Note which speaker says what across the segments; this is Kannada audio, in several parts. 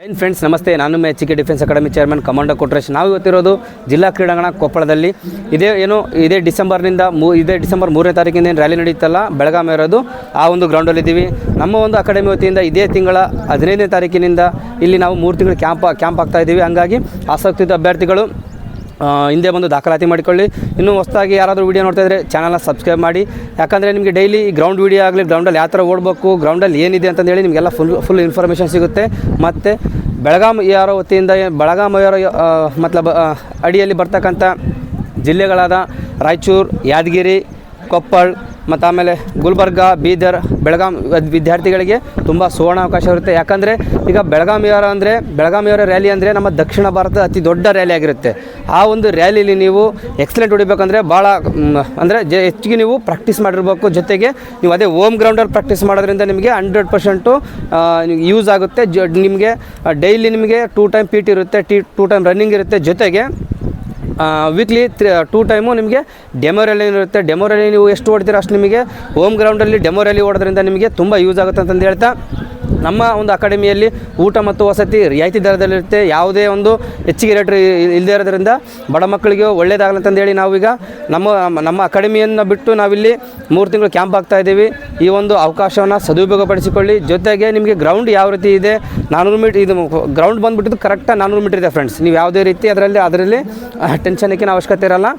Speaker 1: ಜೈನ್ ಫ್ರೆಂಡ್ಸ್ ನಮಸ್ತೆ. ನಾನು M H defence academy chairman commander Kotresh. ನಾವು ಇವತ್ತಿರೋದು ಜಿಲ್ಲಾ ಕ್ರೀಡಾಂಗಣ ಕೊಪ್ಪಳದಲ್ಲಿ. ಇದೇ ಏನು, ಇದೇ ಡಿಸೆಂಬರ್ನಿಂದ ಮೂ, ಇದೇ ಡಿಸೆಂಬರ್ ಮೂರನೇ ತಾರೀಕಿಂದ ಏನು ರ್ಯಾಲಿ ನಡೀತಲ್ಲ, ಬೆಳಗಾವಿ ಇರೋದು, ಆ ಒಂದು ಗ್ರೌಂಡಲ್ಲಿ ಇದ್ದೀವಿ ನಮ್ಮ ಒಂದು ಅಕಾಡೆಮಿ ವತಿಯಿಂದ ಇದೇ ತಿಂಗಳ ಹದಿನೈದನೇ ತಾರೀಕಿನಿಂದ ಇಲ್ಲಿ ನಾವು ಮೂರು ತಿಂಗಳು ಕ್ಯಾಂಪ್ ಕ್ಯಾಂಪ್ ಆಗ್ತಾ ಇದ್ದೀವಿ ಹಂಗಾಗಿ ಆಸಕ್ತಿಯುತ ಅಭ್ಯರ್ಥಿಗಳು ಹಿಂದೆ ಬಂದು ದಾಖಲಾತಿ ಮಾಡಿಕೊಳ್ಳಿ. ಇನ್ನೂ ಹೊಸದಾಗಿ ಯಾರಾದರೂ ವೀಡಿಯೋ ನೋಡ್ತಾ ಇದ್ದರೆ ಚಾನಲ್ನ ಸಬ್ಸ್ಕ್ರೈಬ್ ಮಾಡಿ. ಯಾಕಂದರೆ ನಿಮಗೆ ಡೈಲಿ ಗ್ರೌಂಡ್ ವೀಡಿಯೋ ಆಗಲಿ ಗ್ರೌಂಡಲ್ಲಿ ಯಾವ ಥರ ಓಡಬೇಕು ಗ್ರೌಂಡಲ್ಲಿ ಏನಿದೆ ಅಂತಂದೇಳಿ ನಿಮಗೆಲ್ಲ ಫುಲ್ ಫುಲ್ ಇನ್ಫಾರ್ಮೇಷನ್ ಸಿಗುತ್ತೆ. ಮತ್ತು ಬೆಳಗಾಂ ಯಾರೋ ವತಿಯಿಂದ ಬೆಳಗಾಮ್ ಬೆಳಗಾಂ ಯಾರೋ ಮತ್ಲಬ್ ಅಡಿಯಲ್ಲಿ ಬರ್ತಕ್ಕಂಥ ಜಿಲ್ಲೆಗಳಾದ ರಾಯಚೂರು, ಯಾದಗಿರಿ, ಕೊಪ್ಪಳ ಮತ್ತು ಆಮೇಲೆ ಗುಲ್ಬರ್ಗ, ಬೀದರ್, ಬೆಳಗಾಂ ವಿದ್ಯಾರ್ಥಿಗಳಿಗೆ ತುಂಬ ಸುವರ್ಣಾವಕಾಶ ಇರುತ್ತೆ. ಯಾಕಂದರೆ ಈಗ ಬೆಳಗಾವಿಯವರ ಅಂದರೆ ಬೆಳಗಾವಿಯವರ ರ್ಯಾಲಿ ಅಂದರೆ ನಮ್ಮ ದಕ್ಷಿಣ ಭಾರತದ ಅತಿ ದೊಡ್ಡ ರ್ಯಾಲಿ ಆಗಿರುತ್ತೆ. ಆ ಒಂದು ರ್ಯಾಲಿಲಿ ನೀವು ಎಕ್ಸಲೆಂಟ್ ಹೊಡಿಬೇಕಂದ್ರೆ ಭಾಳ ಅಂದರೆ ಜ, ಹೆಚ್ಚಿಗೆ ನೀವು ಪ್ರಾಕ್ಟೀಸ್ ಮಾಡಿರಬೇಕು. ಜೊತೆಗೆ ನೀವು ಅದೇ ಓಮ್ ಗ್ರೌಂಡಲ್ಲಿ ಪ್ರಾಕ್ಟೀಸ್ ಮಾಡೋದ್ರಿಂದ ನಿಮಗೆ ಹಂಡ್ರೆಡ್ ಪರ್ಸೆಂಟು ಯೂಸ್ ಆಗುತ್ತೆ. ಜ, ನಿಮಗೆ ಡೈಲಿ ನಿಮಗೆ ಟೂ ಟೈಮ್ ಪಿ ಟಿ ಇರುತ್ತೆ ಟಿ ಟೂ ಟೈಮ್ ರನ್ನಿಂಗ್ ಇರುತ್ತೆ. ಜೊತೆಗೆ ವೀಕ್ಲಿ ತ್ರೀ ಟೂ ಟೈಮು ನಿಮಗೆ ಡೆಮೋ ರ್ಯಾಲಿ ಇರುತ್ತೆ. ಡೆಮೋ ರ್ಯಾಲಿ ನೀವು ಎಷ್ಟು ಓಡ್ತೀರ ಅಷ್ಟು ನಿಮಗೆ ಹೋಮ್ ಗ್ರೌಂಡಲ್ಲಿ ಡೆಮೋ ರ್ಯಾಲಿ ಓಡೋದ್ರಿಂದ ನಿಮಗೆ ತುಂಬ ಯೂಸ್ ಆಗುತ್ತೆ ಅಂತಂದು ಹೇಳ್ತಾ ನಮ್ಮ ಒಂದು ಅಕಾಡೆಮಿಯಲ್ಲಿ ಊಟ ಮತ್ತು ವಸತಿ ರಿಯಾಯಿತಿ ದರದಲ್ಲಿರುತ್ತೆ. ಯಾವುದೇ ಒಂದು ಹೆಚ್ಚಿಗೆ ರೇಟ್ ಇಲ್ಲದೇ ಇರೋದ್ರಿಂದ ಬಡ ಮಕ್ಕಳಿಗೆ ಒಳ್ಳೇದಾಗಲಂತಂದು ಹೇಳಿ ನಾವೀಗ ನಮ್ಮ ನಮ್ಮ ಅಕಾಡೆಮಿಯನ್ನು ಬಿಟ್ಟು ನಾವಿಲ್ಲಿ ಮೂರು ತಿಂಗಳು ಕ್ಯಾಂಪ್ ಆಗ್ತಾ ಇದ್ದೀವಿ. ಈ ಒಂದು ಅವಕಾಶವನ್ನು ಸದುಪಯೋಗಪಡಿಸಿಕೊಳ್ಳಿ. ಜೊತೆಗೆ ನಿಮಗೆ ಗ್ರೌಂಡ್ ಯಾವ ರೀತಿ ಇದೆ? ನಾನ್ನೂರು ಮೀಟ್ರ್ ಇದು ಗ್ರೌಂಡ್ ಬಂದುಬಿಟ್ಟಿದ್ದು ಕರೆಕ್ಟಾಗಿ ನಾನ್ನೂರು ಮೀಟ್ರ್ ಇದೆ ಫ್ರೆಂಡ್ಸ್ ನೀವು ಯಾವುದೇ ರೀತಿ ಅದರಲ್ಲಿ ಅದರಲ್ಲಿ ಟೆನ್ಷನ್ಕಿನ ಅವಶ್ಯಕತೆ ಇರಲ್ಲ.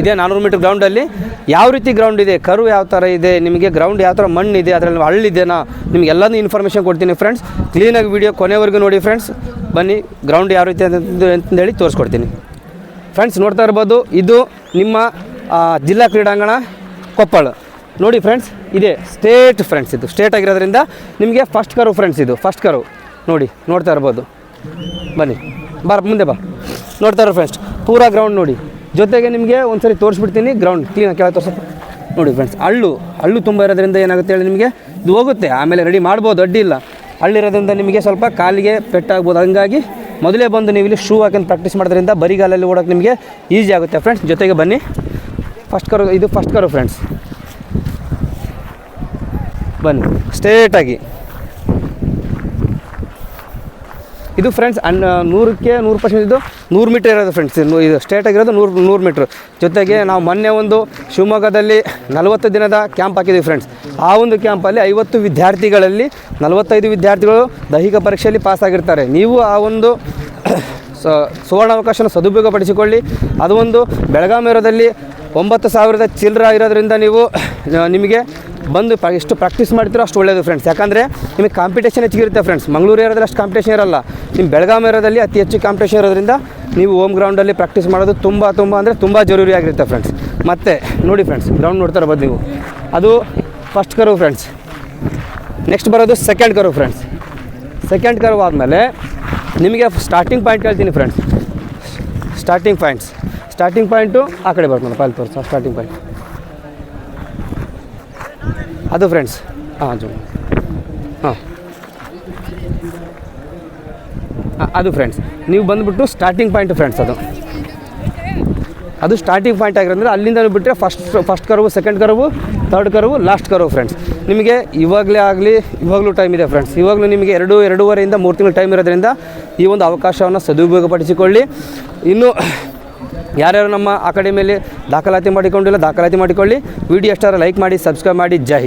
Speaker 1: ಇದೇ ನಾನ್ನೂರು ಮೀಟರ್ ಗ್ರೌಂಡಲ್ಲಿ ಯಾವ ರೀತಿ ಗ್ರೌಂಡ್ ಇದೆ? ಕರು ಯಾವ ಥರ ಇದೆ? ನಿಮಗೆ ಗ್ರೌಂಡ್ ಯಾವ ಥರ ಮಣ್ಣಿದೆ ಅದರಲ್ಲಿ ಹಳ್ಳಿದೆನಾ ನಿಮ್ಗೆ ಎಲ್ಲನೂ ಇನ್ಫಾರ್ಮೇಷನ್ ಕೊಡ್ತೀನಿ ಫ್ರೆಂಡ್ಸ್ ಕ್ಲೀನಾಗಿ ವಿಡಿಯೋ ಕೊನೆವರೆಗೂ ನೋಡಿ ಫ್ರೆಂಡ್ಸ್ ಬನ್ನಿ ಗ್ರೌಂಡ್ ಯಾವ ರೀತಿ ಅಂತ ಅಂತಂದೇಳಿ ತೋರಿಸ್ಕೊಡ್ತೀನಿ. ಫ್ರೆಂಡ್ಸ್ ನೋಡ್ತಾ ಇರ್ಬೋದು, ಇದು ನಿಮ್ಮ ಜಿಲ್ಲಾ ಕ್ರೀಡಾಂಗಣ ಕೊಪ್ಪಳ. ನೋಡಿ ಫ್ರೆಂಡ್ಸ್ ಇದೆ ಸ್ಟೇಟ್ ಫ್ರೆಂಡ್ಸ್ ಇದು. ಸ್ಟೇಟ್ ಆಗಿರೋದ್ರಿಂದ ನಿಮಗೆ ಫಸ್ಟ್ ಕರು ಫ್ರೆಂಡ್ಸ್ ಇದು. ಫಸ್ಟ್ ಕರು. ನೋಡಿ, ನೋಡ್ತಾ ಇರ್ಬೋದು. ಬನ್ನಿ ಬಾರ ಮುಂದೆ ಬಾ. ನೋಡ್ತಾ ಇರೋ ಫ್ರೆಂಡ್ಸ್ ಪೂರಾ ಗ್ರೌಂಡ್ ನೋಡಿ. ಜೊತೆಗೆ ನಿಮಗೆ ಒಂದ್ಸರಿ ತೋರಿಸ್ಬಿಡ್ತೀನಿ. ಗ್ರೌಂಡ್ ಕ್ಲೀನಾಗಿ ಕೆಳಗೆ ತೋರಿಸ. ನೋಡಿ ಫ್ರೆಂಡ್ಸ್ ಹಳ್ಳು ಹಳ್ಳು ತುಂಬ ಇರೋದ್ರಿಂದ ಏನಾಗುತ್ತೆ ಹೇಳಿ ನಿಮಗೆ? ಇದು ಹೋಗುತ್ತೆ. ಆಮೇಲೆ ರೆಡಿ ಮಾಡ್ಬೋದು, ಅಡ್ಡಿ ಇಲ್ಲ. ಹಳ್ಳಿರೋದ್ರಿಂದ ನಿಮಗೆ ಸ್ವಲ್ಪ ಕಾಲಿಗೆ ಪೆಟ್ಟಾಗ್ಬೋದು ಹಂಗಾಗಿ ಮೊದಲೇ ಬಂದು ನೀವು ಇಲ್ಲಿ ಶೂ ಹಾಕೊಂಡು ಪ್ರಾಕ್ಟೀಸ್ ಮಾಡೋದ್ರಿಂದ ಬರಿಗಾಲಲ್ಲಿ ಓಡೋಕೆ ನಿಮಗೆ ಈಸಿ ಆಗುತ್ತೆ. ಫ್ರೆಂಡ್ಸ್ ಜೊತೆಗೆ ಬನ್ನಿ. ಫಸ್ಟ್ ಕರು, ಇದು ಫಸ್ಟ್ ಕರು ಫ್ರೆಂಡ್ಸ್ ಬನ್ನಿ. ಸ್ಟ್ರೇಟಾಗಿ ಇದು ಫ್ರೆಂಡ್ಸ್ ಅನ್ ನೂರಕ್ಕೆ ನೂರು ಪರ್ಸೆಂಟ್ ಇದು ನೂರು ಮೀಟ್ರ್ ಇರೋದು ಫ್ರೆಂಡ್ಸ್ ಇದು ಸ್ಟೇಟ್ ಆಗಿರೋದು ನೂರು ನೂರು ಮೀಟ್ರ್ ಜೊತೆಗೆ ನಾವು ಮೊನ್ನೆ ಒಂದು ಶಿವಮೊಗ್ಗದಲ್ಲಿ ನಲವತ್ತು ದಿನದ ಕ್ಯಾಂಪ್ ಹಾಕಿದ್ದೀವಿ ಫ್ರೆಂಡ್ಸ್ ಆ ಒಂದು ಕ್ಯಾಂಪಲ್ಲಿ ಐವತ್ತು ವಿದ್ಯಾರ್ಥಿಗಳಲ್ಲಿ ನಲವತ್ತೈದು ವಿದ್ಯಾರ್ಥಿಗಳು ದೈಹಿಕ ಪರೀಕ್ಷೆಯಲ್ಲಿ ಪಾಸ್ ಆಗಿರ್ತಾರೆ. ನೀವು ಆ ಒಂದು ಸ, ಸುವರ್ಣಾವಕಾಶನ ಸದುಪಯೋಗಪಡಿಸಿಕೊಳ್ಳಿ. ಅದು ಒಂದು ಬೆಳಗಾವಿ ಇರೋದಲ್ಲಿ ಒಂಬತ್ತು ಸಾವಿರದ ಚಿಲ್ಲರ ಇರೋದ್ರಿಂದ ನೀವು ನಿಮಗೆ ಬಂದು ಎಷ್ಟು ಪ್ರಾಕ್ಟೀಸ್ ಮಾಡ್ತೀರೋ ಅಷ್ಟು ಒಳ್ಳೆಯದು ಫ್ರೆಂಡ್ಸ್ ಯಾಕಂದರೆ ನಿಮಗೆ ಕಾಂಪಿಟೇಷನ್ ಹೆಚ್ಚಿಗಿರುತ್ತೆ ಫ್ರೆಂಡ್ಸ್ ಮಂಗಳೂರು ಇರೋದ್ರಲ್ಲಿ ಅಷ್ಟು ಕಾಂಪಿಟೇಷನ್ ಇರಲ್ಲ. ನಿಮ್ಮ ಬೆಳಗಾವಿ ಏರೋದಲ್ಲಿ ಅತಿ ಹೆಚ್ಚು ಕಾಂಪಿಟೇಷನ್ ಇರೋದ್ರಿಂದ ನೀವು ಹೋಮ್ ಗ್ರೌಂಡಲ್ಲಿ ಪ್ರಾಕ್ಟೀಸ್ ಮಾಡೋದು ತುಂಬ ತುಂಬ ಅಂದರೆ ತುಂಬ ಜರೂರಿ ಆಗಿರುತ್ತೆ ಫ್ರೆಂಡ್ಸ್ ಮತ್ತು ನೋಡಿ ಫ್ರೆಂಡ್ಸ್ ಗ್ರೌಂಡ್ ನೋಡ್ತಾರೆ ಇರ್ಬೋದು ನೀವು. ಅದು ಫಸ್ಟ್ ಕರು ಫ್ರೆಂಡ್ಸ್ ನೆಕ್ಸ್ಟ್ ಬರೋದು second curve friends second curve ಆದಮೇಲೆ ನಿಮಗೆ ಸ್ಟಾರ್ಟಿಂಗ್ ಪಾಯಿಂಟ್ ಹೇಳ್ತೀನಿ friends starting points starting point ಆ ಕಡೆ ಬರ್ತಾನೆ ಪಾಲ್ ತೋರಿಸ ಸ್ಟಾರ್ಟಿಂಗ್ ಪಾಯಿಂಟ್ ಅದು ಫ್ರೆಂಡ್ಸ್ ಹಾಂ ಜೂಮ್ ಹಾಂ. ಅದು ಫ್ರೆಂಡ್ಸ್ ನೀವು ಬಂದುಬಿಟ್ಟು ಸ್ಟಾರ್ಟಿಂಗ್ ಪಾಯಿಂಟ್ ಫ್ರೆಂಡ್ಸ್ ಅದು. ಅದು ಸ್ಟಾರ್ಟಿಂಗ್ ಪಾಯಿಂಟ್ ಆಗಿರೋದ್ರೆ ಅಲ್ಲಿಂದ ಬಿಟ್ಟರೆ first first curve second curve third curve last curve friends ನಿಮಗೆ ಇವಾಗಲೇ ಆಗಲಿ, ಇವಾಗಲೂ ಟೈಮ್ ಇದೆ ಫ್ರೆಂಡ್ಸ್ ಇವಾಗಲೂ ನಿಮಗೆ ಎರಡು, ಎರಡೂವರೆಯಿಂದ ಮೂರು ತಿಂಗಳು ಟೈಮ್ ಇರೋದ್ರಿಂದ ಈ ಒಂದು ಅವಕಾಶವನ್ನು ಸದುಪಯೋಗಪಡಿಸಿಕೊಳ್ಳಿ. ಇನ್ನು ಯಾರ್ಯಾರು ನಮ್ಮ ಅಕಾಡೆಮಿಯಲ್ಲಿ ದಾಖಲಾತಿ ಮಾಡಿಕೊಂಡಿಲ್ಲ ದಾಖಲಾತಿ ಮಾಡಿಕೊಳ್ಳಿ. ವಿಡಿಯೋ ಎಷ್ಟಾರ ಲೈಕ್ ಮಾಡಿ ಸಬ್ಸ್ಕ್ರೈಬ್ ಮಾಡಿ. ಜೈ